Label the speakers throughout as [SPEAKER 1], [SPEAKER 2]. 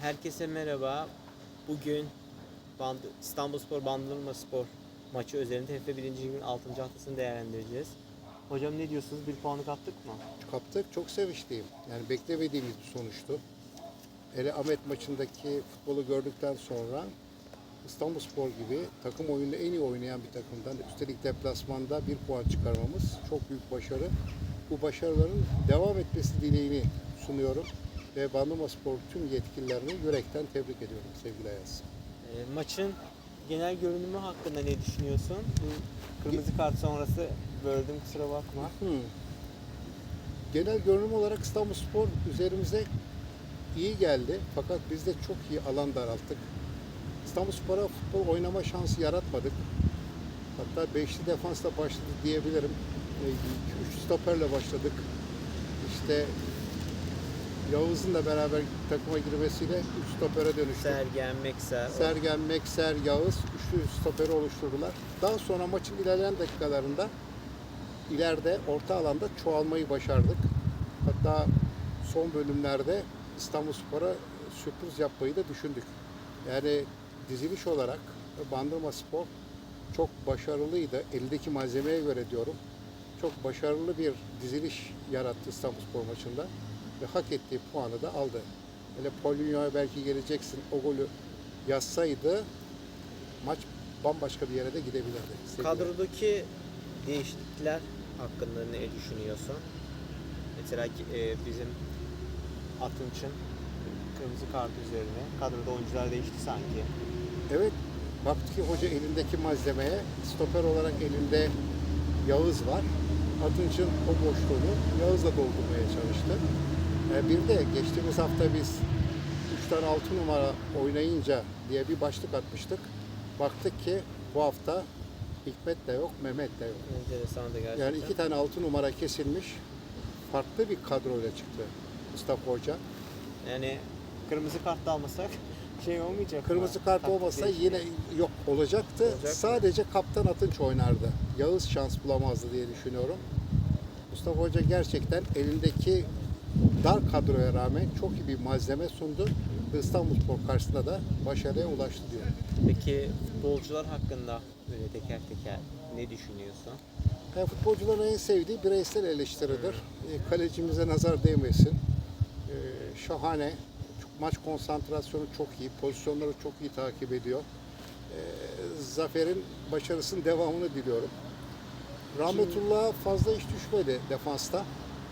[SPEAKER 1] Herkese merhaba. Bugün Band İstanbulspor Bandırma Spor maçı üzerinde TFF 1. Lig'in 6. haftasını değerlendireceğiz. Hocam ne diyorsunuz? Bir puanı kaptık mı?
[SPEAKER 2] Kaptık. Çok sevinçliyim. Yani beklemediğimiz bir sonuçtu. Hele Ahmet maçındaki futbolu gördükten sonra İstanbulspor gibi takım oyunu en iyi oynayan bir takımdan üstelik deplasmanda bir puan çıkarmamız çok büyük başarı. Bu başarıların devam etmesi dileğini sunuyorum ve Bandırma Spor tüm yetkililerini yürekten tebrik ediyorum sevgili Ayaz.
[SPEAKER 1] E, maçın genel görünümü hakkında ne düşünüyorsun? Bu kırmızı kart sonrası böldüm kusura bakma.
[SPEAKER 2] Hmm. Genel görünüm olarak İstanbulspor üzerimize iyi geldi. Fakat biz de çok iyi alan daralttık. İstanbulspor'a futbol oynama şansı yaratmadık. Hatta beşli defansla başladı diyebilirim. 2-3 stoperle başladık. İşte Yavuz'un da beraber takıma girmesiyle 3 stopere dönüştük.
[SPEAKER 1] Sergen, Mekser.
[SPEAKER 2] Sergen, Mekser, Yağız üçlü stoperi oluşturdular. Daha sonra maçın ilerleyen dakikalarında ileride orta alanda çoğalmayı başardık. Hatta son bölümlerde İstanbulspor'a sürpriz yapmayı da düşündük. Yani diziliş olarak Bandırma Spor çok başarılıydı. Eldeki malzemeye göre diyorum. Çok başarılı bir diziliş yarattı İstanbulspor maçında ve hak ettiği puanı da aldı. Hele Paulinho'ya belki geleceksin o golü yazsaydı maç bambaşka bir yere de gidebilirdi. Sevgili-
[SPEAKER 1] Kadrodaki değişiklikler hakkında ne düşünüyorsun? Mesela e, bizim Atınç'ın kırmızı kart üzerine kadroda oyuncular değişti sanki.
[SPEAKER 2] Evet, baktı ki hoca elindeki malzemeye, stoper olarak elinde Yağız var. Atınç'ın o boşluğunu Yağız'la doldurmaya çalıştı. Ee, bir de geçtiğimiz hafta biz 3 tane 6 numara oynayınca diye bir başlık atmıştık. Baktık ki bu hafta Hikmet de yok, Mehmet de yok.
[SPEAKER 1] Enteresan da gerçekten.
[SPEAKER 2] Yani iki tane 6 numara kesilmiş, farklı bir kadroyla çıktı Mustafa Hoca.
[SPEAKER 1] Yani kırmızı kart da almasak şey olmayacak mı?
[SPEAKER 2] Kırmızı kart
[SPEAKER 1] Taktik
[SPEAKER 2] olmasa
[SPEAKER 1] değişikliği.
[SPEAKER 2] yine yok olacaktı.
[SPEAKER 1] Olacak mı?
[SPEAKER 2] Sadece kaptan Atınç oynardı. Yağız şans bulamazdı diye düşünüyorum. Mustafa Hoca gerçekten elindeki dar kadroya rağmen çok iyi bir malzeme sundu. Ve İstanbulspor karşısında da başarıya ulaştı diyor.
[SPEAKER 1] Peki futbolcular hakkında böyle teker teker ne düşünüyorsun?
[SPEAKER 2] Yani futbolcuların en sevdiği bireysel eleştiridir. E, kalecimize nazar değmesin. E, şahane. Çok- Maç konsantrasyonu çok iyi. Pozisyonları çok iyi takip ediyor. E, Zafer'in başarısının devamını diliyorum. Rahmetullah'a fazla iş düşmedi defansta.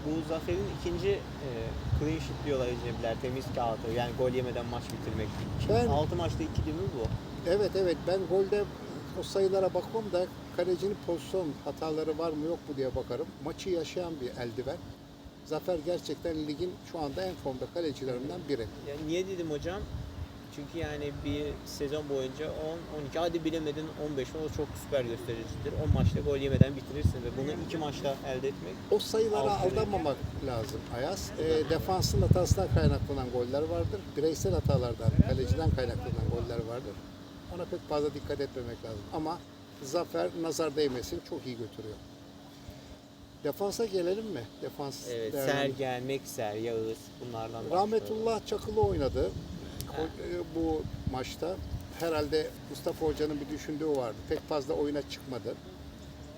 [SPEAKER 1] Bu zaferin ikinci e, clean sheet diyorlar Ecnebiler. Temiz kağıdı. Yani gol yemeden maç bitirmek.
[SPEAKER 2] Ben-
[SPEAKER 1] 6 maçta 2 değil mi bu?
[SPEAKER 2] Evet evet ben golde o sayılara bakmam da kalecinin pozisyon hataları var mı yok mu diye bakarım. Maçı yaşayan bir eldiven. Zafer gerçekten ligin şu anda en formda kalecilerinden biri.
[SPEAKER 1] Ya niye dedim hocam? Çünkü yani bir sezon boyunca 10, 12 hadi bilemedin 15 o çok süper göstericidir. 10 maçta gol yemeden bitirirsin ve bunu 2 maçta elde etmek
[SPEAKER 2] O sayılara
[SPEAKER 1] Altı
[SPEAKER 2] aldanmamak lazım Ayaz. E, defansın hatasından kaynaklanan goller vardır. Bireysel hatalardan, kaleciden kaynaklanan goller vardır. Ona pek fazla dikkat etmemek lazım. Ama Zafer nazar değmesin çok iyi götürüyor. Defansa gelelim mi? Defans
[SPEAKER 1] Evet,
[SPEAKER 2] değerlendir-
[SPEAKER 1] Sergen, Mekser, Yağız bunlardan başlayalım.
[SPEAKER 2] Rahmetullah Çakılı oynadı bu maçta. Herhalde Mustafa Hoca'nın bir düşündüğü vardı. Pek fazla oyuna çıkmadı.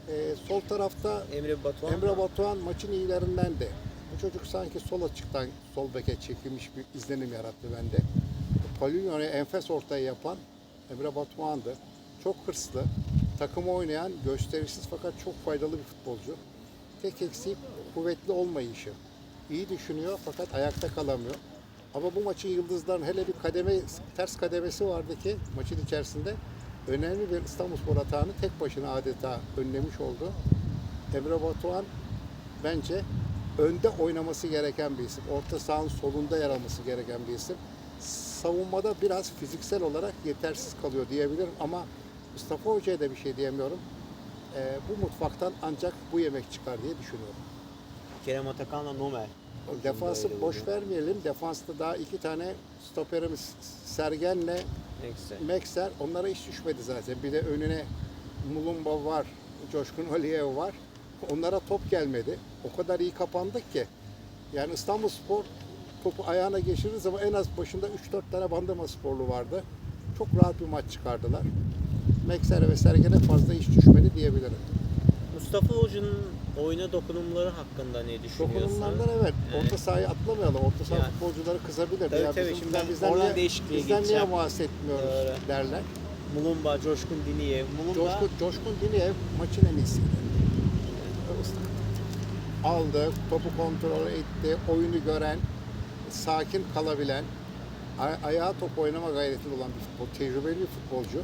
[SPEAKER 2] E, sol tarafta
[SPEAKER 1] Emre Batuhan
[SPEAKER 2] Emre Batuhan maçın iyilerinden de. Bu çocuk sanki sol açıktan sol beke çekilmiş bir izlenim yarattı bende. Paulinho'ya enfes ortayı yapan Emre Batuhan'dı. Çok hırslı, takımı oynayan, gösterişsiz fakat çok faydalı bir futbolcu. Tek eksiği kuvvetli olmayışı. İyi düşünüyor fakat ayakta kalamıyor. Ama bu maçın yıldızların hele bir kademe, ters kademesi vardı ki maçın içerisinde önemli bir İstanbulspor hatağını tek başına adeta önlemiş oldu. Emre Batuhan bence önde oynaması gereken bir isim. Orta sahanın solunda yer alması gereken bir isim. Savunmada biraz fiziksel olarak yetersiz kalıyor diyebilirim ama Mustafa Hoca'ya da bir şey diyemiyorum. Ee, bu mutfaktan ancak bu yemek çıkar diye düşünüyorum.
[SPEAKER 1] Kerem Atakan'la Nomer.
[SPEAKER 2] Defansı boş vermeyelim. Defansta daha iki tane stoperimiz Sergen'le
[SPEAKER 1] Mekser.
[SPEAKER 2] Mekser onlara hiç düşmedi zaten. Bir de önüne Mulumba var, Coşkun Aliyev var. Onlara top gelmedi. O kadar iyi kapandık ki. Yani İstanbulspor topu ayağına geçirdiği zaman en az başında 3-4 tane bandama sporlu vardı. Çok rahat bir maç çıkardılar. Meksere ve Sergen'e fazla iş düşmedi diyebilirim.
[SPEAKER 1] Mustafa Hoca'nın oyuna dokunumları hakkında ne düşünüyorsun?
[SPEAKER 2] Dokunumlardan evet. Orta sahayı atlamayalım. Orta saha
[SPEAKER 1] Yani-
[SPEAKER 2] futbolcuları kızabilir.
[SPEAKER 1] Tabii,
[SPEAKER 2] ya
[SPEAKER 1] tabii.
[SPEAKER 2] bizim-
[SPEAKER 1] Şimdi ben
[SPEAKER 2] bizden
[SPEAKER 1] oradan
[SPEAKER 2] niye,
[SPEAKER 1] değişikliğe
[SPEAKER 2] bizden niye
[SPEAKER 1] geçeceğim.
[SPEAKER 2] muhas etmiyoruz
[SPEAKER 1] Doğru.
[SPEAKER 2] derler.
[SPEAKER 1] Mulumba, Coşkun Diniye. Mulumba
[SPEAKER 2] Coşkun, Coşkun Diniyev maçın en iyisiydi. Aldı, topu kontrol etti, oyunu gören, sakin kalabilen, ay- ayağa top oynama gayreti olan bir futbol, tecrübeli bir futbolcu.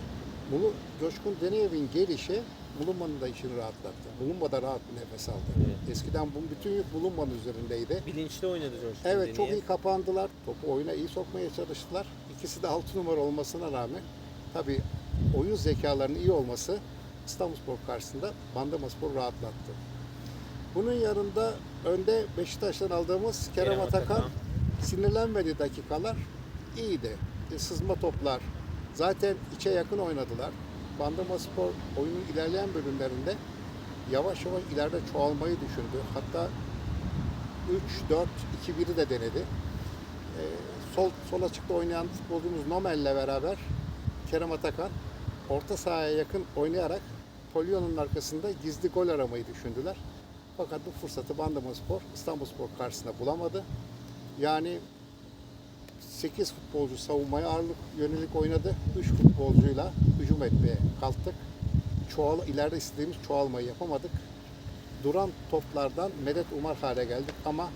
[SPEAKER 2] Bunu Coşkun Deniyev'in gelişi Mulumba'nın da işini rahatlattı. Mulumba da rahat bir nefes aldı.
[SPEAKER 1] Evet.
[SPEAKER 2] Eskiden bu bütün yük Mulumba'nın üzerindeydi.
[SPEAKER 1] bilinçli oynadı Coşkun
[SPEAKER 2] Evet çok
[SPEAKER 1] Diniye.
[SPEAKER 2] iyi kapandılar. Topu oyuna iyi sokmaya çalıştılar. İkisi de 6 numara olmasına rağmen tabii oyun zekalarının iyi olması İstanbulspor karşısında Bandırmaspor rahatlattı. Bunun yanında önde Beşiktaş'tan aldığımız Kerem,
[SPEAKER 1] Kerem
[SPEAKER 2] Atakan,
[SPEAKER 1] Atakan.
[SPEAKER 2] sinirlenmediği dakikalar iyiydi. E, Sızma toplar. Zaten içe yakın oynadılar. Bandırmaspor oyunun ilerleyen bölümlerinde yavaş yavaş ileride çoğalmayı düşündü. Hatta 3-4-2-1'i de denedi. Ee, sol sol açıkta oynayan futbolcumuz Nomel'le beraber Kerem Atakan orta sahaya yakın oynayarak Polyo'nun arkasında gizli gol aramayı düşündüler. Fakat bu fırsatı Bandırmaspor İstanbulspor karşısında bulamadı. Yani 8 futbolcu savunmaya ağırlık yönelik oynadı. 3 futbolcuyla hücum etmeye kalktık. Çoğal, ileride istediğimiz çoğalmayı yapamadık. Duran toplardan medet umar hale geldik ama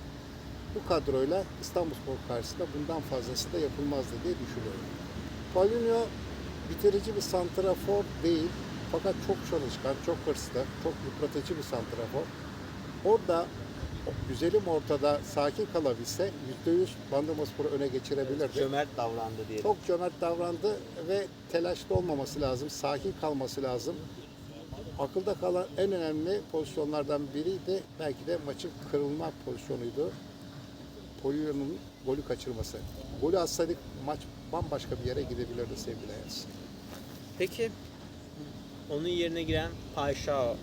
[SPEAKER 2] bu kadroyla İstanbulspor karşısında bundan fazlası da yapılmazdı diye düşünüyorum. Paulinho bitirici bir santrafor değil fakat çok çalışkan, çok hırslı, çok yıpratıcı bir santrafor. Orada güzelim ortada sakin kalabilse %100 Bandırmaspor'u öne geçirebilirdi.
[SPEAKER 1] Cömert davrandı diye.
[SPEAKER 2] Çok cömert davrandı ve telaşlı olmaması lazım, sakin kalması lazım. Akılda kalan en önemli pozisyonlardan biriydi. Belki de maçın kırılma pozisyonuydu. Polyo'nun golü kaçırması. Golü atsaydık maç bambaşka bir yere gidebilirdi sevgili Ayaz.
[SPEAKER 1] Peki onun yerine giren Paşa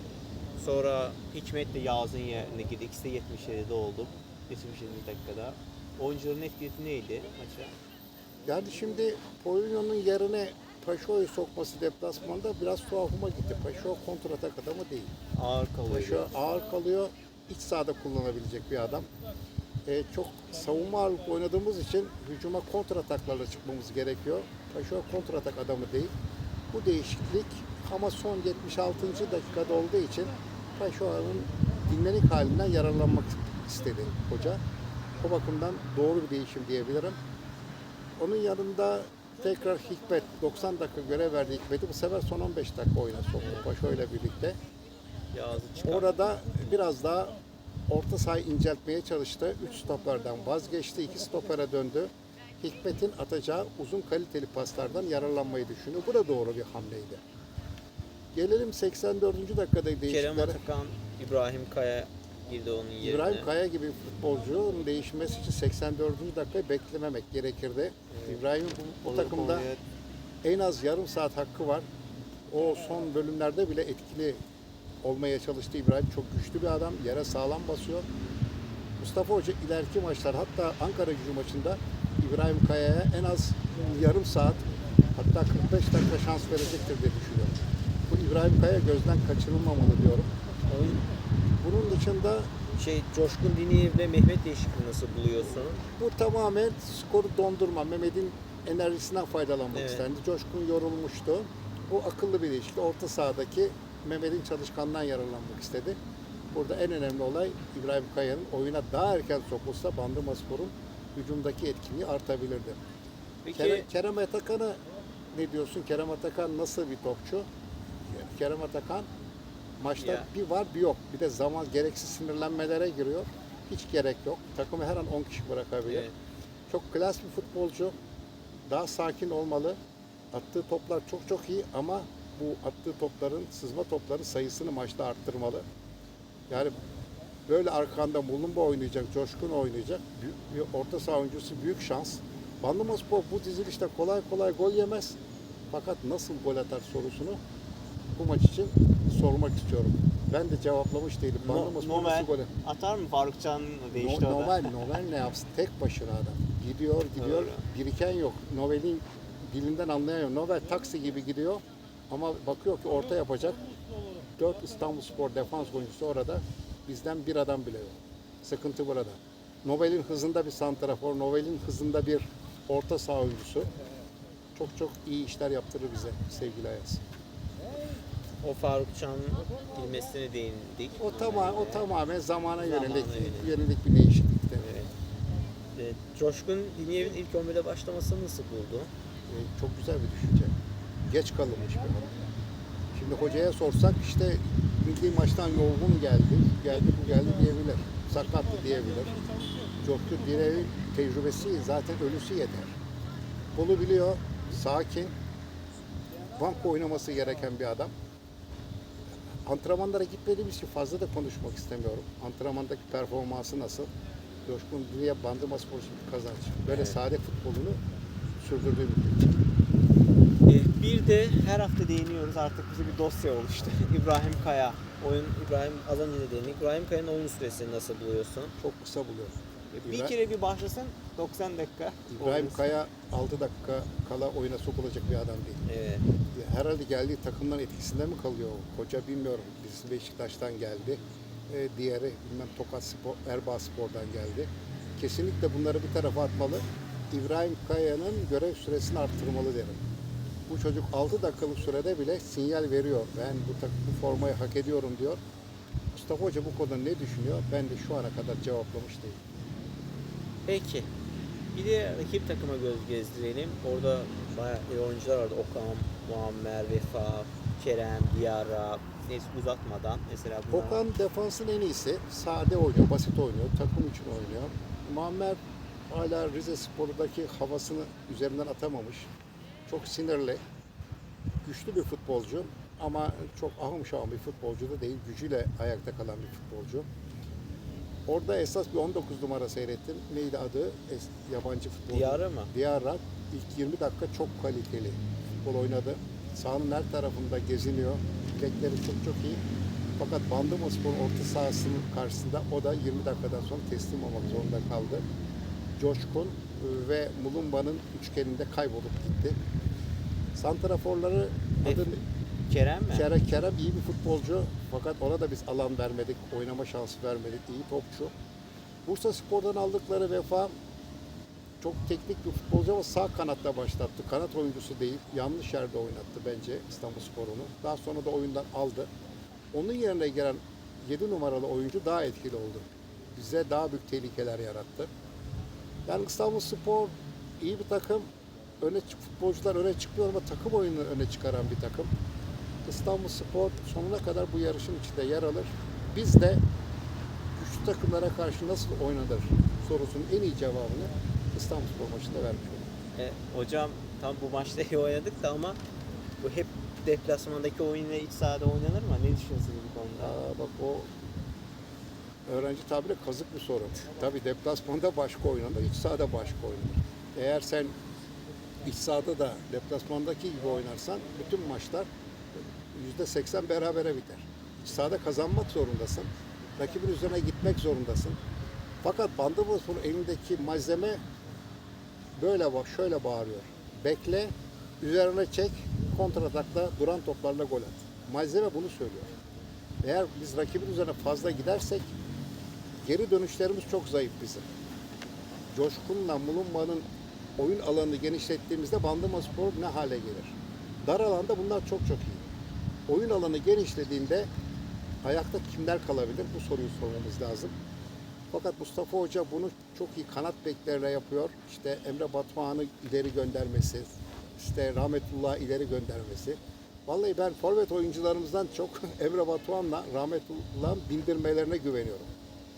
[SPEAKER 1] sonra Hikmet de Yağız'ın yerine girdi. İkisi de 77'de oldu. 77 dakikada. Oyuncuların etkisi neydi maça?
[SPEAKER 2] Yani şimdi Polonya'nın yerine Paşo'yu sokması deplasmanda biraz tuhafıma gitti. Paşo kontratak adamı değil.
[SPEAKER 1] Ağır kalıyor.
[SPEAKER 2] Paşa ağır kalıyor. İç sahada kullanabilecek bir adam. Ee, çok savunma ağırlıklı oynadığımız için hücuma kontrataklarla çıkmamız gerekiyor. Paşa kontratak adamı değil. Bu değişiklik ama son 76. dakikada olduğu için Paşa'nın dinlenik halinden yararlanmak istedi hoca. O bakımdan doğru bir değişim diyebilirim. Onun yanında tekrar Hikmet 90 dakika görev verdi Hikmet'i. Bu sefer son 15 dakika oyuna soktu Paşa ile birlikte. Orada biraz daha orta sahayı inceltmeye çalıştı. 3 stoperden vazgeçti. 2 stopere döndü. Hikmet'in atacağı uzun kaliteli paslardan yararlanmayı düşünüyor. Bu da doğru bir hamleydi. Gelelim 84. dakikada
[SPEAKER 1] Kerem
[SPEAKER 2] değişiklere.
[SPEAKER 1] Atakan, İbrahim Kaya girdi onun yerine.
[SPEAKER 2] İbrahim Kaya gibi bir futbolcunun değişmesi için 84. dakikayı beklememek gerekirdi. İbrahim'in bu, bu takımda en az yarım saat hakkı var. O son bölümlerde bile etkili olmaya çalıştı İbrahim. Çok güçlü bir adam. Yere sağlam basıyor. Mustafa Hoca ileriki maçlar hatta Ankara gücü maçında İbrahim Kaya'ya en az yarım saat hatta 45 dakika şans verecektir diye düşünüyorum. İbrahim Kaya gözden kaçırılmamalı diyorum.
[SPEAKER 1] Oyun-
[SPEAKER 2] Bunun dışında
[SPEAKER 1] şey Coşkun Diniyev ve Mehmet değişikliği nasıl buluyorsun?
[SPEAKER 2] bu tamamen skoru dondurma. Mehmet'in enerjisinden faydalanmak
[SPEAKER 1] Evet.
[SPEAKER 2] istendi. Coşkun yorulmuştu. Bu akıllı bir değişiklik. Orta sahadaki Mehmet'in çalışkandan yararlanmak istedi. Burada en önemli olay İbrahim Kaya'nın oyuna daha erken sokulsa Bandırmaspor'un hücumdaki etkinliği artabilirdi.
[SPEAKER 1] Peki
[SPEAKER 2] Kerem, Kerem Atakan'ı ne diyorsun? Kerem Atakan nasıl bir topçu? Kerem Atakan maçta
[SPEAKER 1] Ya.
[SPEAKER 2] bir var bir yok. Bir de zaman gereksiz sinirlenmelere giriyor. Hiç gerek yok. Takımı her an 10 kişi bırakabilir.
[SPEAKER 1] Evet.
[SPEAKER 2] Çok klas bir futbolcu. Daha sakin olmalı. Attığı toplar çok çok iyi ama bu attığı topların, sızma topların sayısını maçta arttırmalı. Yani böyle arkanda Mulumba oynayacak, Coşkun oynayacak. Büyük bir orta saha oyuncusu büyük şans. Bandırmaspor bu dizilişte kolay kolay gol yemez. Fakat nasıl gol atar sorusunu bu maç için sormak istiyorum. Ben de cevaplamış değilim.
[SPEAKER 1] No,
[SPEAKER 2] nasıl golü?
[SPEAKER 1] atar mı? Faruk Can değişti
[SPEAKER 2] No. Novel, Novel ne yapsın? Tek başına adam. Gidiyor, gidiyor.
[SPEAKER 1] Doğru.
[SPEAKER 2] Biriken yok. Novel'in dilinden anlayan yok. Novel taksi gibi gidiyor. Ama bakıyor ki orta yapacak. Dört İstanbul Spor defans oyuncusu orada. Bizden bir adam bile yok. Sıkıntı burada. Novel'in hızında bir santrafor, Novel'in hızında bir orta saha oyuncusu. Çok çok iyi işler yaptırır bize sevgili Ayaz.
[SPEAKER 1] O Faruk Can kelimesine değindik.
[SPEAKER 2] O tamam o tamamen zamana yönelik,
[SPEAKER 1] yönelik.
[SPEAKER 2] bir değişiklikti.
[SPEAKER 1] Evet. Evet, Coşkun Diniyev'in ilk 11'de başlamasını nasıl buldu?
[SPEAKER 2] E, çok güzel bir düşünce. Geç kalınmış bir adam. Şimdi hocaya sorsak işte milli maçtan yorgun geldi, geldi bu geldi diyebilir. Sakattı diyebilir. Coşkun Diniyev'in tecrübesi zaten ölüsü yeter. Bunu biliyor, sakin, banko oynaması gereken bir adam. Antrenmanlara gitmediğimiz için fazla da konuşmak istemiyorum. Antrenmandaki performansı nasıl? Coşkun Dünya Bandırma Spor bir kazanç. Böyle
[SPEAKER 1] Evet.
[SPEAKER 2] sade futbolunu sürdürdüğü müddetçe.
[SPEAKER 1] Ee, Bir de her hafta değiniyoruz artık bize bir dosya oluştu. İbrahim Kaya. Oyun İbrahim az önce de değindik. İbrahim Kaya'nın oyun süresini nasıl buluyorsun?
[SPEAKER 2] Çok kısa buluyorum.
[SPEAKER 1] Bir kere bir başlasın 90 dakika.
[SPEAKER 2] İbrahim
[SPEAKER 1] olması.
[SPEAKER 2] Kaya 6 dakika kala oyuna sokulacak bir adam değil.
[SPEAKER 1] Evet.
[SPEAKER 2] Herhalde geldiği takımdan etkisinde mi kalıyor? Koca bilmiyorum. Birisi Beşiktaş'tan geldi. Ee, diğeri bilmem Tokat Spor, Erbaa Spor'dan geldi. Kesinlikle bunları bir tarafa atmalı. İbrahim Kaya'nın görev süresini arttırmalı derim. Bu çocuk 6 dakikalık sürede bile sinyal veriyor. Ben bu, bu formayı hak ediyorum diyor. Mustafa Hoca bu konuda ne düşünüyor? Ben de şu ana kadar cevaplamış değilim.
[SPEAKER 1] Peki. Bir de rakip takıma göz gezdirelim. Orada bayağı iyi oyuncular vardı. Okan, Muammer, Vefa, Kerem, Diarra. Neyse uzatmadan. Mesela bunlar...
[SPEAKER 2] Okan defansın en iyisi. Sade oynuyor, basit oynuyor, takım için oynuyor. Muammer hala Rize Spor'daki havasını üzerinden atamamış. Çok sinirli, güçlü bir futbolcu ama çok ahım şahım bir futbolcu da değil. Gücüyle ayakta kalan bir futbolcu. Orada esas bir 19 numara seyrettim. Neydi adı? Es- yabancı futbolcu.
[SPEAKER 1] Diarra mı?
[SPEAKER 2] Diarra ilk 20 dakika çok kaliteli futbol oynadı. Sahanın her tarafında geziniyor. Bilekleri çok çok iyi. Fakat Bandırma Spor orta sahasının karşısında o da 20 dakikadan sonra teslim olmak zorunda kaldı. Coşkun e, ve Mulumba'nın üçgeninde kaybolup gitti. Santraforları adı
[SPEAKER 1] Kerem mi?
[SPEAKER 2] Kerem, Kerem iyi bir futbolcu fakat ona da biz alan vermedik, oynama şansı vermedik, iyi topçu. Bursa Spor'dan aldıkları vefa çok teknik bir futbolcu ama sağ kanatta başlattı. Kanat oyuncusu değil, yanlış yerde oynattı bence İstanbul Spor'unu. Daha sonra da oyundan aldı. Onun yerine gelen 7 numaralı oyuncu daha etkili oldu. Bize daha büyük tehlikeler yarattı. Yani İstanbul Spor iyi bir takım. Öne futbolcular öne çıkmıyor ama takım oyununu öne çıkaran bir takım. İstanbul Spor sonuna kadar bu yarışın içinde yer alır. Biz de güçlü takımlara karşı nasıl oynanır sorusunun en iyi cevabını İstanbul Spor maçında vermiş olduk.
[SPEAKER 1] E, hocam tam bu maçta iyi oynadık da ama bu hep deplasmandaki oyun ve iç sahada oynanır mı? Ne düşünüyorsunuz bu konuda?
[SPEAKER 2] Aa, bak o öğrenci tabiri kazık bir soru. Tabii deplasmanda başka oynanır, iç sahada başka oynanır. Eğer sen iç sahada da deplasmandaki gibi oynarsan bütün maçlar %80 berabere biter. Sahada kazanmak zorundasın. Rakibin üzerine gitmek zorundasın. Fakat Bandırmaspor'un elindeki malzeme böyle bak şöyle bağırıyor. Bekle, üzerine çek, kontratakla duran toplarla gol at. Malzeme bunu söylüyor. Eğer biz rakibin üzerine fazla gidersek geri dönüşlerimiz çok zayıf bizim. Coşkun'la Mulumba'nın oyun alanını genişlettiğimizde Bandırma Spor ne hale gelir? Dar alanda bunlar çok çok iyi. Oyun alanı genişlediğinde ayakta kimler kalabilir? Bu soruyu sormamız lazım. Fakat Mustafa Hoca bunu çok iyi kanat beklerle yapıyor. İşte Emre Batuhan'ı ileri göndermesi, işte Rahmetullah ileri göndermesi. Vallahi ben forvet oyuncularımızdan çok Emre Batuhan'la Rahmetullah'ın bindirmelerine güveniyorum.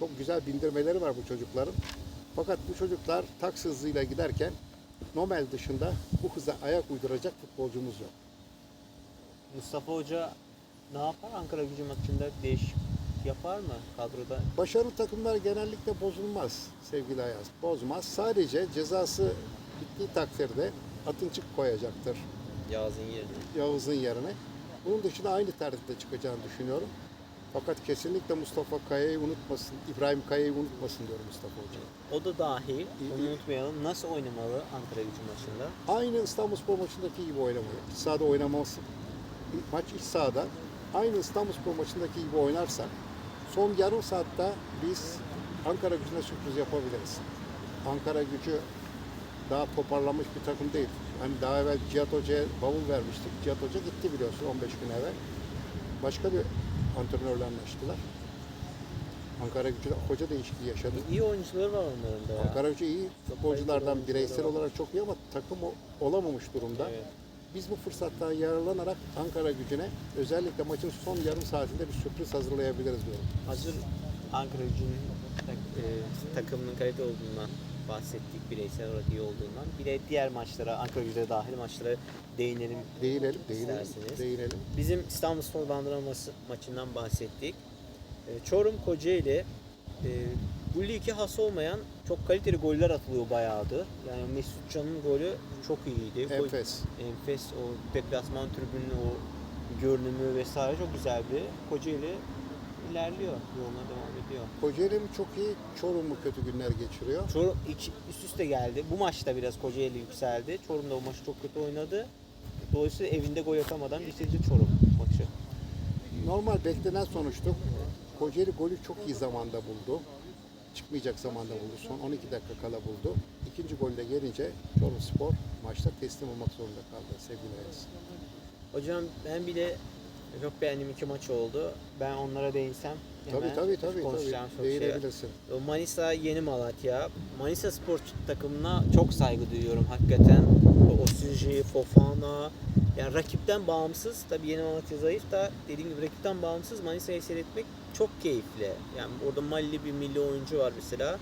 [SPEAKER 2] Çok güzel bindirmeleri var bu çocukların. Fakat bu çocuklar taksi hızıyla giderken Nomel dışında bu hıza ayak uyduracak futbolcumuz yok.
[SPEAKER 1] Mustafa Hoca ne yapar Ankara gücü maçında değişik yapar mı kadroda?
[SPEAKER 2] Başarılı takımlar genellikle bozulmaz sevgili Ayaz. Bozmaz. Sadece cezası bittiği takdirde Atınçık koyacaktır
[SPEAKER 1] Yazın yerine.
[SPEAKER 2] Yavuz'un yerine. Bunun dışında aynı tercihte çıkacağını düşünüyorum. Fakat kesinlikle Mustafa Kaya'yı unutmasın, İbrahim Kaya'yı unutmasın diyorum Mustafa Hoca.
[SPEAKER 1] O da dahil. Onu unutmayalım. Nasıl oynamalı Ankara gücü maçında?
[SPEAKER 2] Aynı İstanbulspor maçındaki gibi oynamalı. Sahada oynaması, maç iç sahada aynı İstanbulspor maçındaki gibi oynarsak son yarım saatte biz Ankara gücüne sürpriz yapabiliriz. Ankara gücü daha toparlanmış bir takım değil. Hani daha evvel Cihat Hoca'ya bavul vermiştik. Cihat Hoca gitti biliyorsun 15 gün evvel. Başka bir antrenörle anlaştılar. Ankara gücü hoca değişikliği yaşadı.
[SPEAKER 1] İyi oyuncuları var onların da ya.
[SPEAKER 2] Ankara gücü iyi futbolculardan bireysel olarak çok iyi ama takım olamamış durumda.
[SPEAKER 1] Evet.
[SPEAKER 2] Biz bu fırsattan yararlanarak Ankara gücüne özellikle maçın son yarım saatinde bir sürpriz hazırlayabiliriz diyorum.
[SPEAKER 1] Hazır Ankara gücünün e, takımının kalite olduğundan bahsettik. Bireysel olarak iyi olduğundan. Bir de diğer maçlara, Ankara gücüne dahil maçlara değinelim.
[SPEAKER 2] Değinelim, değinelim,
[SPEAKER 1] İsterseniz.
[SPEAKER 2] değinelim.
[SPEAKER 1] Bizim İstanbul Spor Bandıra maçı- maçından bahsettik. E, Çorum Kocaeli e, bu ligi has olmayan çok kaliteli goller atılıyor bayağıdır. Yani Mesut Can'ın golü çok iyiydi. Gol-
[SPEAKER 2] Enfes.
[SPEAKER 1] enfes o deplasman tribünün o görünümü vesaire çok güzeldi. Kocaeli ilerliyor, yoluna devam ediyor.
[SPEAKER 2] Kocaeli mi çok iyi, Çorum mu kötü günler geçiriyor?
[SPEAKER 1] Çorum iki, üst üste geldi. Bu maçta biraz Kocaeli yükseldi. Çorum da o maçı çok kötü oynadı. Dolayısıyla evinde gol atamadan bitirdi Çorum maçı.
[SPEAKER 2] Normal beklenen sonuçtu. Kocaeli golü çok iyi zamanda buldu. Çıkmayacak zamanda buldu. Son 12 dakika kala buldu. İkinci golde gelince Çorum Spor maçta teslim olmak zorunda kaldı sevgili Ayaz.
[SPEAKER 1] Hocam ben bir de çok beğendiğim iki maç oldu. Ben onlara değinsem
[SPEAKER 2] Tabii
[SPEAKER 1] hemen
[SPEAKER 2] tabii tabii.
[SPEAKER 1] konuşacağım
[SPEAKER 2] tabii.
[SPEAKER 1] çok şey var.
[SPEAKER 2] Değinebilirsin.
[SPEAKER 1] Manisa Yeni Malatya. Manisa Spor takımına çok saygı duyuyorum hakikaten. Osinji, Fofana. Yani rakipten bağımsız. Tabii Yeni Malatya zayıf da dediğim gibi rakipten bağımsız Manisa'yı seyretmek çok keyifli. Yani orada Mali bir milli oyuncu var mesela.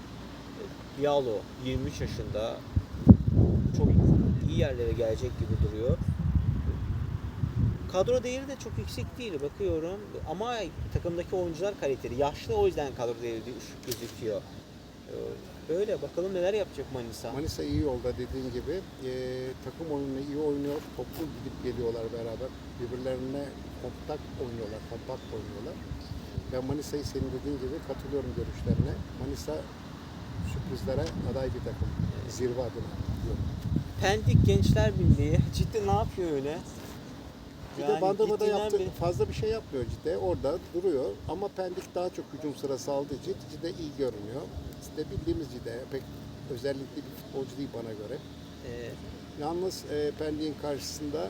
[SPEAKER 1] Diallo 23 yaşında. Çok iyi yerlere gelecek gibi duruyor. Kadro değeri de çok yüksek değil bakıyorum ama takımdaki oyuncular kaliteli. Yaşlı o yüzden kadro değeri düşük gözüküyor. Böyle bakalım neler yapacak Manisa.
[SPEAKER 2] Manisa iyi yolda dediğin gibi. Ee, takım oyununu iyi oynuyor. Toplu gidip geliyorlar beraber. Birbirlerine kompakt oynuyorlar. Kompakt oynuyorlar. Ben Manisa'yı senin dediğin gibi katılıyorum görüşlerine. Manisa sürprizlere aday bir takım. Zirve adına diyorum.
[SPEAKER 1] Pendik Gençler Birliği ciddi ne yapıyor öyle?
[SPEAKER 2] Bir
[SPEAKER 1] Yani
[SPEAKER 2] de Bandırma'da
[SPEAKER 1] gittiğinden
[SPEAKER 2] yaptı,
[SPEAKER 1] beri-
[SPEAKER 2] fazla bir şey yapmıyor Cide. Orada duruyor ama Pendik daha çok hücum sırası aldığı için Cide iyi görünüyor. Cide bildiğimiz Cide pek özellikle bir futbolcu değil bana göre.
[SPEAKER 1] Ee,
[SPEAKER 2] Yalnız e, Pendik'in karşısında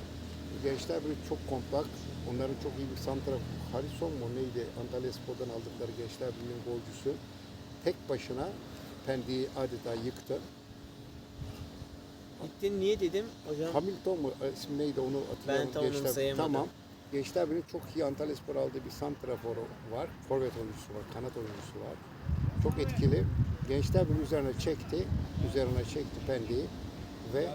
[SPEAKER 2] gençler böyle çok kompakt. Onların çok iyi bir santraf. Harrison mu neydi? Antalya Spor'dan aldıkları gençler birliğinin golcüsü. Tek başına Pendik'i adeta yıktı.
[SPEAKER 1] Gittin niye dedim hocam?
[SPEAKER 2] Hamilton mu? E, ismi neydi onu hatırlayamadım.
[SPEAKER 1] Ben tam
[SPEAKER 2] Gençler-
[SPEAKER 1] anımsayamadım.
[SPEAKER 2] Tamam. Gençler Birliği çok iyi Antalya Spor aldığı bir santraforu var. Forvet oyuncusu var. Kanat oyuncusu var. Çok etkili. Gençler Birliği üzerine çekti. Üzerine çekti Pendik'i ve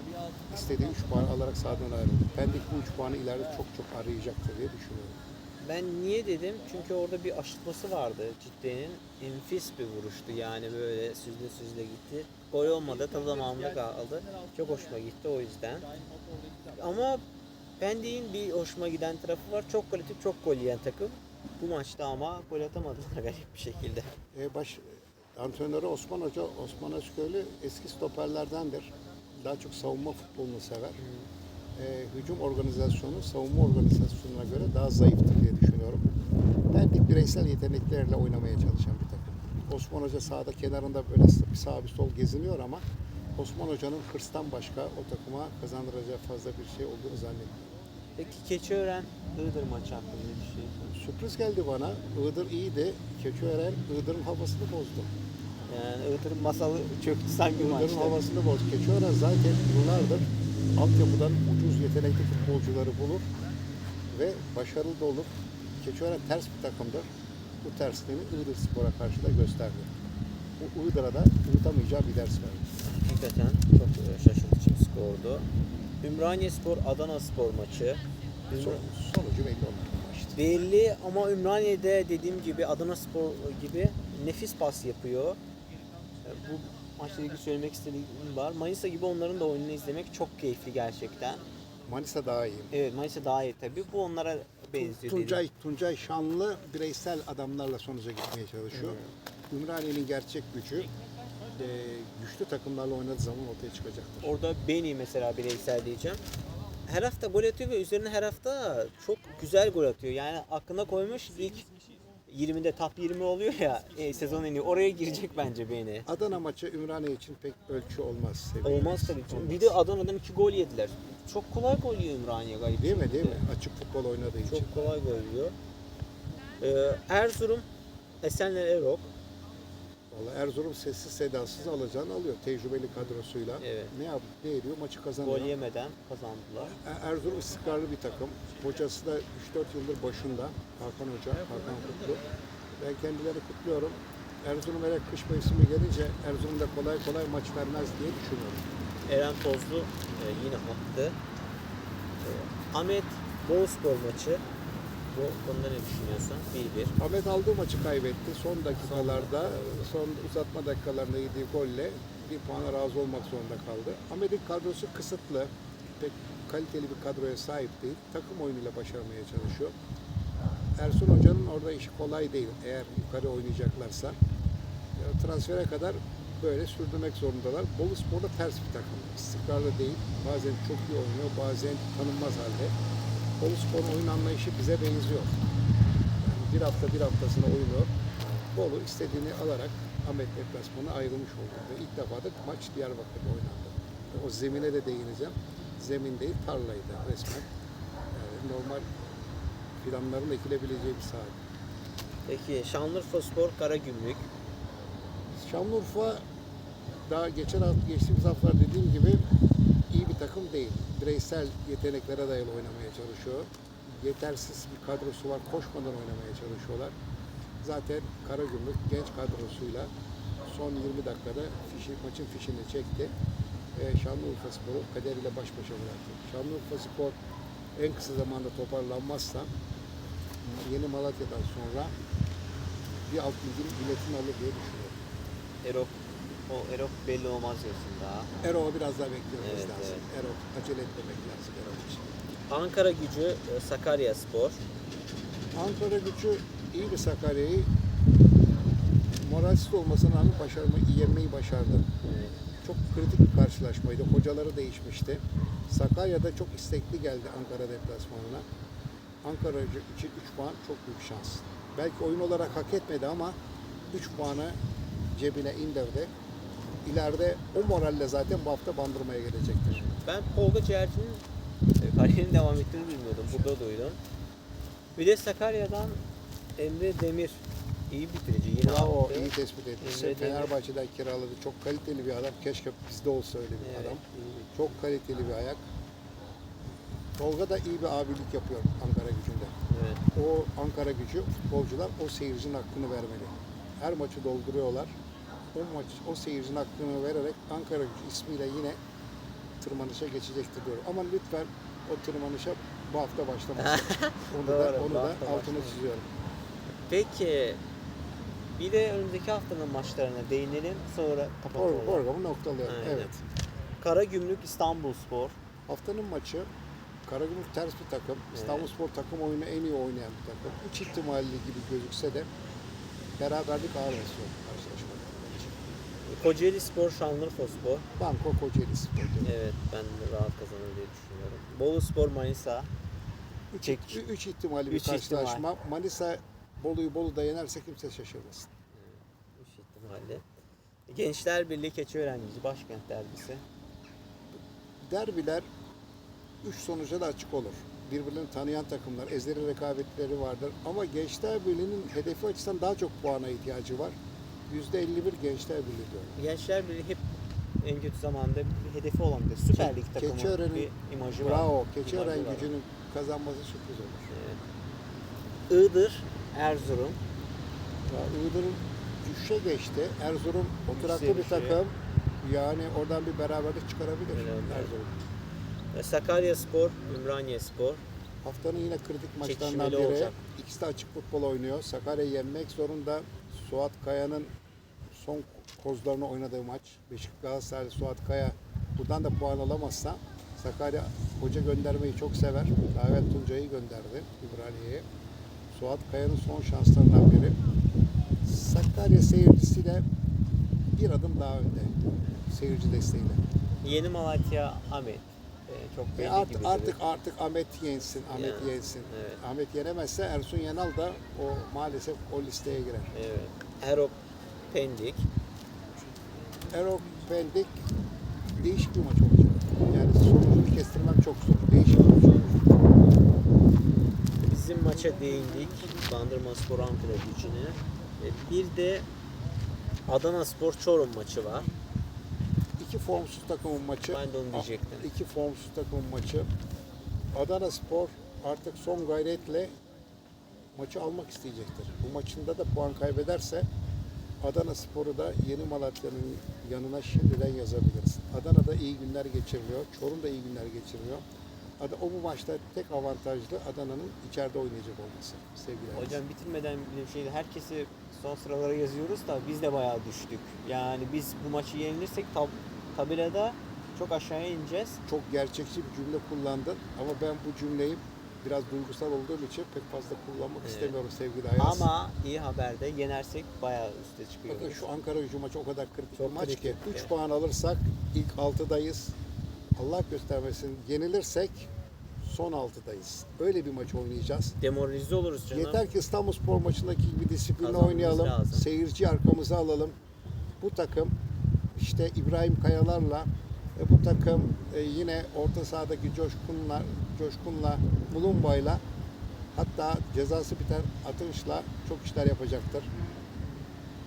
[SPEAKER 2] istediği 3 puan alarak sahadan ayrıldı. Pendik bu 3 puanı ileride çok çok arayacaktır diye düşünüyorum.
[SPEAKER 1] Ben niye dedim? Çünkü orada bir aşıtması vardı Ciddi'nin. Enfes bir vuruştu yani böyle süzle süzle gitti. Gol olmadı tadı damağımda kaldı. Çok hoşuma gitti o yüzden. Ama Pendik'in bir hoşuma giden tarafı var. Çok kaliteli, çok gol yiyen takım. Bu maçta ama gol atamadılar garip bir şekilde.
[SPEAKER 2] E, baş antrenörü Osman Hoca, Osman Özköylü eski stoperlerdendir. Daha çok savunma futbolunu sever. E, hücum organizasyonu savunma organizasyonuna göre daha zayıftır. Pendik bireysel yeteneklerle oynamaya çalışan bir takım. Osman Hoca sahada kenarında böyle bir sağ bir sol geziniyor ama Osman Hoca'nın hırstan başka o takıma kazandıracağı fazla bir şey olduğunu zannetmiyorum.
[SPEAKER 1] Peki Keçiören Iğdır maçı hakkında ne düşünüyorsun?
[SPEAKER 2] Sürpriz geldi bana. Iğdır iyiydi. Keçiören Iğdır'ın havasını bozdu.
[SPEAKER 1] Yani Iğdır'ın masalı çöktü sanki
[SPEAKER 2] Iğdır'ın
[SPEAKER 1] maçta.
[SPEAKER 2] havasını bozdu. Keçiören zaten yıllardır altyapıdan ucuz yetenekli futbolcuları bulur ve başarılı da olur. Keçiören ters bir takımdır. Bu tersliğini Iğdır Spor'a karşı da gösterdi. Bu Iğdır'a da unutamayacağı bir ders verdi.
[SPEAKER 1] Hakikaten çok e, şaşırtıcı bir skordu. Ümraniye Spor Adana Spor maçı.
[SPEAKER 2] Son, sonucu belli olmadı.
[SPEAKER 1] Belli ama Ümraniye'de dediğim gibi Adana Spor gibi nefis pas yapıyor. E, Bu maçla ilgili söylemek istediğim var. Manisa gibi onların da oyununu izlemek çok keyifli gerçekten.
[SPEAKER 2] Manisa daha iyi.
[SPEAKER 1] Evet Manisa daha iyi tabii. Bu onlara benziyor.
[SPEAKER 2] Tuncay, Tuncay Şanlı bireysel adamlarla sonuca gitmeye çalışıyor. Ümraniye'nin gerçek gücü e, güçlü takımlarla oynadığı zaman ortaya çıkacaktır.
[SPEAKER 1] Orada Beni mesela bireysel diyeceğim. Her hafta gol atıyor ve üzerine her hafta çok güzel gol atıyor. Yani aklına koymuş ilk 20'de top 20 oluyor ya e, sezon en iyi. Oraya girecek bence Beni.
[SPEAKER 2] Adana maçı Ümraniye için pek ölçü olmaz. seviye.
[SPEAKER 1] Olmaz tabii. ki. Bir de Adana'dan iki gol yediler. Çok kolay gol yiyor Ümraniye gayet.
[SPEAKER 2] Değil mi değil mi? Açık futbol oynadığı için.
[SPEAKER 1] Çok kolay gol yiyor. Ee, Erzurum, Esenler Erok.
[SPEAKER 2] Vallahi Erzurum sessiz sedasız alacağını alıyor. Tecrübeli kadrosuyla.
[SPEAKER 1] Evet.
[SPEAKER 2] Ne yap ne ediyor? Maçı kazanıyor.
[SPEAKER 1] Gol yemeden kazandılar.
[SPEAKER 2] E- Erzurum istikrarlı bir takım. Hocası da 3-4 yıldır başında. Hakan Hoca, Hakan Kutlu. Ben kendilerini kutluyorum. Erzurum hele kış mevsimi gelince Erzurum'da kolay kolay maç vermez diye düşünüyorum.
[SPEAKER 1] Eren Tozlu e, yine attı. E, Ahmet Boluspor maçı. Bu konuda ne düşünüyorsun? 1-1.
[SPEAKER 2] Ahmet aldığı maçı kaybetti. Son dakikalarda, son uzatma dakikalarında yediği golle bir puana razı olmak zorunda kaldı. Ahmet'in kadrosu kısıtlı. Pek kaliteli bir kadroya sahip değil. Takım oyunuyla başarmaya çalışıyor. Ersun Hoca'nın orada işi kolay değil. Eğer yukarı oynayacaklarsa. Ya, Transfere kadar böyle sürdürmek zorundalar. Bolu Spor'da ters bir takım. İstikrarlı değil. Bazen çok iyi oynuyor, bazen tanınmaz halde. Bolu Spor'un oyun anlayışı bize benziyor. Yani bir hafta bir haftasına oynuyor. Bolu istediğini alarak Ahmet deplasmanı ayrılmış oldu. Ve ilk defa da maç Diyarbakır'da oynandı. Ve O zemine de değineceğim. Zemin değil tarlaydı resmen. Yani normal fidanların ekilebileceği bir saha.
[SPEAKER 1] Peki Şanlıurfa Spor Karagümrük.
[SPEAKER 2] Şanlıurfa daha geçen hafta geçtiğimiz haftalar dediğim gibi takım değil. Bireysel yeteneklere dayalı oynamaya çalışıyor. Yetersiz bir kadrosu var. Koşmadan oynamaya çalışıyorlar. Zaten Karagümrük genç kadrosuyla son 20 dakikada fişi, maçın fişini çekti. Ve Şanlıurfa Spor'u kaderiyle baş başa bıraktı. Şanlıurfa Spor en kısa zamanda toparlanmazsa yeni Malatya'dan sonra bir alt ligin biletini alır diye düşünüyorum.
[SPEAKER 1] Erok. O Erok belli olmaz diyorsun daha.
[SPEAKER 2] Erol'u biraz daha beklememiz
[SPEAKER 1] Evet,
[SPEAKER 2] lazım. Erol acele etmemek lazım Erol için.
[SPEAKER 1] Ankara gücü e, Sakarya Spor.
[SPEAKER 2] Ankara gücü iyi bir Sakarya'yı moralsiz olmasına rağmen başarmayı, yenmeyi başardı. Çok kritik bir karşılaşmaydı. Hocaları değişmişti. Sakarya'da çok istekli geldi Ankara deplasmanına. Ankara gücü için 3 puan çok büyük şans. Belki oyun olarak hak etmedi ama 3 puanı cebine indirdi. İleride o moralle zaten bu hafta bandırmaya gelecektir.
[SPEAKER 1] Ben Tolga Ciğerci'nin e, kariyerin devam ettiğini bilmiyordum. Burada duydum. Bir de Sakarya'dan Emre Demir. iyi bitirici. Yine
[SPEAKER 2] Bravo, iyi tespit etmişsin.
[SPEAKER 1] Emre Demir.
[SPEAKER 2] Fenerbahçe'den kiraladı. Çok kaliteli bir adam. Keşke bizde olsa öyle bir
[SPEAKER 1] Evet,
[SPEAKER 2] adam.
[SPEAKER 1] iyi.
[SPEAKER 2] Çok kaliteli bir ayak. Tolga da iyi bir abilik yapıyor Ankara gücünde.
[SPEAKER 1] Evet.
[SPEAKER 2] O Ankara gücü futbolcular o seyircinin hakkını vermeli. Her maçı dolduruyorlar. O maç, o seyircinin hakkını vererek Ankara gücü ismiyle yine tırmanışa geçecektir diyorum. Ama lütfen o tırmanışa bu hafta başlamasın. onu da,
[SPEAKER 1] Doğru,
[SPEAKER 2] onu
[SPEAKER 1] bu
[SPEAKER 2] da
[SPEAKER 1] hafta
[SPEAKER 2] altını
[SPEAKER 1] başlamasın.
[SPEAKER 2] çiziyorum.
[SPEAKER 1] Peki bir de önümüzdeki haftanın maçlarına değinelim. Sonra kapatalım.
[SPEAKER 2] Or- Programı noktalayalım.
[SPEAKER 1] Aynen.
[SPEAKER 2] Evet.
[SPEAKER 1] Karagümrük İstanbul Spor.
[SPEAKER 2] Haftanın maçı Karagümrük ters bir takım. İstanbulspor takım oyunu en iyi oynayan bir takım. Üç ihtimalli gibi gözükse de beraberlik ağır basıyor.
[SPEAKER 1] Kocaeli Spor, Şanlıurfa Spor.
[SPEAKER 2] Banko Kocaeli Spor. diyorum.
[SPEAKER 1] Evet ben de rahat kazanır diye düşünüyorum. Bolu Spor, Manisa.
[SPEAKER 2] Üç,
[SPEAKER 1] Çek.
[SPEAKER 2] ü- üç ihtimalli bir
[SPEAKER 1] Üç ihtimal.
[SPEAKER 2] karşılaşma. Manisa Bolu'yu Bolu'da yenerse kimse şaşırmasın.
[SPEAKER 1] Üç ihtimalle. Gençler Birliği Keçiören Gücü Başkent Derbisi.
[SPEAKER 2] Derbiler üç sonuca da açık olur. Birbirlerini tanıyan takımlar, ezeli rekabetleri vardır. Ama Gençler Birliği'nin hedefi açısından daha çok puana ihtiyacı var. %51 Gençler Birliği.
[SPEAKER 1] Gençler Birliği hep en kötü zamanda bir hedefi olan bir Süper Lig takımı
[SPEAKER 2] Keçiören'in-
[SPEAKER 1] bir imajı var.
[SPEAKER 2] Bravo. Keçiören
[SPEAKER 1] İmajı var.
[SPEAKER 2] gücünün kazanması sürpriz olur.
[SPEAKER 1] Evet. Iğdır, Erzurum.
[SPEAKER 2] Ya Iğdır'ın düşüşe geçti. Erzurum oturaklı bir takım. Yani oradan bir beraberlik çıkarabilir
[SPEAKER 1] Beraber.
[SPEAKER 2] Erzurum.
[SPEAKER 1] Ve Sakarya Spor, Ümraniye Spor.
[SPEAKER 2] Haftanın yine kritik maçlarından biri.
[SPEAKER 1] olacak.
[SPEAKER 2] İkisi de açık futbol oynuyor. Sakarya yenmek zorunda. Suat Kaya'nın son kozlarını oynadığı maç. Beşiktaş Galatasaray Suat Kaya buradan da puan alamazsa Sakarya hoca göndermeyi çok sever. Davet Tuncay'ı gönderdi İbraniye'ye. Suat Kaya'nın son şanslarından biri. Sakarya seyircisiyle bir adım daha önde. Seyirci desteğiyle.
[SPEAKER 1] Yeni Malatya Ahmet. E, çok belli
[SPEAKER 2] art- artık artık Ahmet yensin, Ahmet
[SPEAKER 1] Yani,
[SPEAKER 2] yensin.
[SPEAKER 1] evet.
[SPEAKER 2] Ahmet yenemezse Ersun Yanal da o maalesef o listeye girer.
[SPEAKER 1] Evet. Erok Pendik.
[SPEAKER 2] Erok Pendik değişik bir maç olacak. Yani sonucunu kestirmem çok zor. Değişik bir maç olacak.
[SPEAKER 1] Bizim maça değindik. Bandırma Spor Ankara gücüne. E, bir de Adana Spor Çorum maçı var.
[SPEAKER 2] İki formsuz takımın maçı.
[SPEAKER 1] Ben de onu diyecektim.
[SPEAKER 2] İki formsuz takımın maçı. Adana Spor artık son gayretle maçı almak isteyecektir. Bu maçında da puan kaybederse Adana Spor'u da Yeni Malatya'nın yanına şimdiden yazabiliriz. Adana'da iyi günler geçiriliyor. Çorum da iyi günler geçiriyor. Ada- O bu maçta tek avantajlı Adana'nın içeride oynayacak olması sevgili.
[SPEAKER 1] Hocam bitirmeden bir şey herkesi son sıralara yazıyoruz da biz de bayağı düştük. Yani biz bu maçı yenilirsek tab- tabelada çok aşağıya ineceğiz.
[SPEAKER 2] çok gerçekçi bir cümle kullandın ama ben bu cümleyi biraz duygusal olduğum için pek fazla kullanmak
[SPEAKER 1] Evet.
[SPEAKER 2] istemiyorum sevgili Ayaz.
[SPEAKER 1] Ama iyi haber de yenersek bayağı üste çıkıyoruz.
[SPEAKER 2] Bakın şu Ankara gücü maçı o kadar kritik
[SPEAKER 1] Çok
[SPEAKER 2] bir maç ki
[SPEAKER 1] kritik,
[SPEAKER 2] 3
[SPEAKER 1] evet.
[SPEAKER 2] puan alırsak ilk 6'dayız. Allah göstermesin yenilirsek son 6'dayız. Öyle bir maç oynayacağız.
[SPEAKER 1] Demoralize oluruz canım.
[SPEAKER 2] Yeter ki İstanbulspor maçındaki gibi disiplinle
[SPEAKER 1] Kazanmamız
[SPEAKER 2] oynayalım.
[SPEAKER 1] lazım.
[SPEAKER 2] Seyirci arkamıza alalım. Bu takım işte İbrahim Kayalar'la ve bu takım e, yine orta sahadaki Coşkun'la Coşkun'la Mulumba'yla hatta cezası biten Atınç'la çok işler yapacaktır.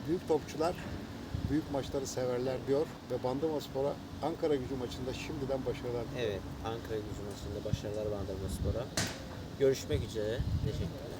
[SPEAKER 2] Büyük topçular büyük maçları severler diyor ve Bandırma Spor'a Ankara gücü maçında şimdiden başarılar diliyorum.
[SPEAKER 1] Evet, Ankara gücü maçında başarılar Bandırma Spor'a. Görüşmek üzere. Teşekkürler.